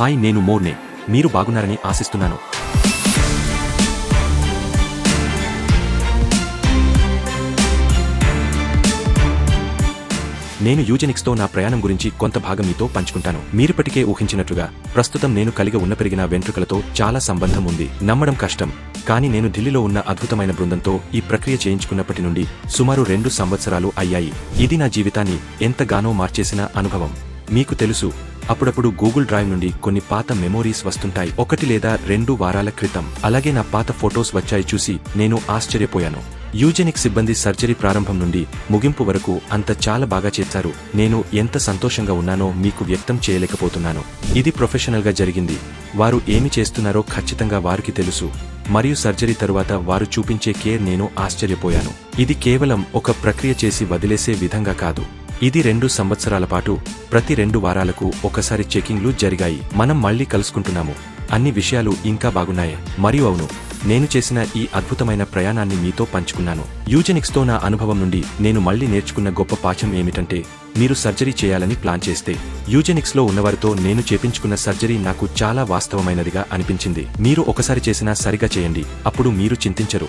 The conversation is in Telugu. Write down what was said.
హాయ్ నేను మోర్నే. మీరు బాగున్నారని ఆశిస్తున్నాను. నేను యూజెనిక్స్తో నా ప్రయాణం గురించి కొంత భాగం మీతో పంచుకుంటాను. మీరిప్పటికే ఊహించినట్లుగా ప్రస్తుతం నేను కలిగి ఉన్న పెరిగిన వెంట్రుకలతో చాలా సంబంధం ఉంది. నమ్మడం కష్టం. కానీ నేను ఢిల్లీలో ఉన్న అద్భుతమైన బృందంతో ఈ ప్రక్రియ చేయించుకున్నప్పటి నుండి సుమారు రెండు సంవత్సరాలు అయ్యాయి. ఇది నా జీవితాన్ని ఎంతగానో మార్చేసిన అనుభవం. మీకు తెలుసు అప్పుడప్పుడు గూగుల్ డ్రైవ్ నుండి కొన్ని పాత మెమోరీస్ వస్తుంటాయి. ఒకటి లేదా రెండు వారాల క్రితం. అలాగే నా పాత ఫొటోస్ వచ్చాయి చూసి నేను ఆశ్చర్యపోయాను. యూజెనిక్ సిబ్బంది సర్జరీ ప్రారంభం నుండి ముగింపు వరకు అంత చాలా బాగా చేశారు. నేను ఎంత సంతోషంగా ఉన్నానో మీకు వ్యక్తం చేయలేకపోతున్నాను. ఇది ప్రొఫెషనల్గా జరిగింది. వారు ఏమి చేస్తున్నారో ఖచ్చితంగా వారికి తెలుసు. మరియు సర్జరీ తరువాత వారు చూపించే కేర్ నేను ఆశ్చర్యపోయాను. ఇది కేవలం ఒక ప్రక్రియ చేసి వదిలేసే విధంగా కాదు. ఇది రెండు సంవత్సరాల పాటు ప్రతి రెండు వారాలకు ఒకసారి చెకింగ్లు జరిగాయి. మనం మళ్ళీ కలుసుకుంటున్నాము. అన్ని విషయాలు ఇంకా బాగున్నాయి. మరియు అవును నేను చేసిన ఈ అద్భుతమైన ప్రయాణాన్ని మీతో పంచుకున్నాను. యూజెనిక్స్తో నా అనుభవం నుండి నేను మళ్ళీ నేర్చుకున్న గొప్ప పాఠం ఏమిటంటే మీరు సర్జరీ చేయాలని ప్లాన్ చేస్తే యూజెనిక్స్లో ఉన్నవారితో నేను చేపించుకున్న సర్జరీ నాకు చాలా వాస్తవమైనదిగా అనిపించింది. మీరు ఒకసారి చేసినా సరిగా చేయండి. అప్పుడు మీరు చింతించరు.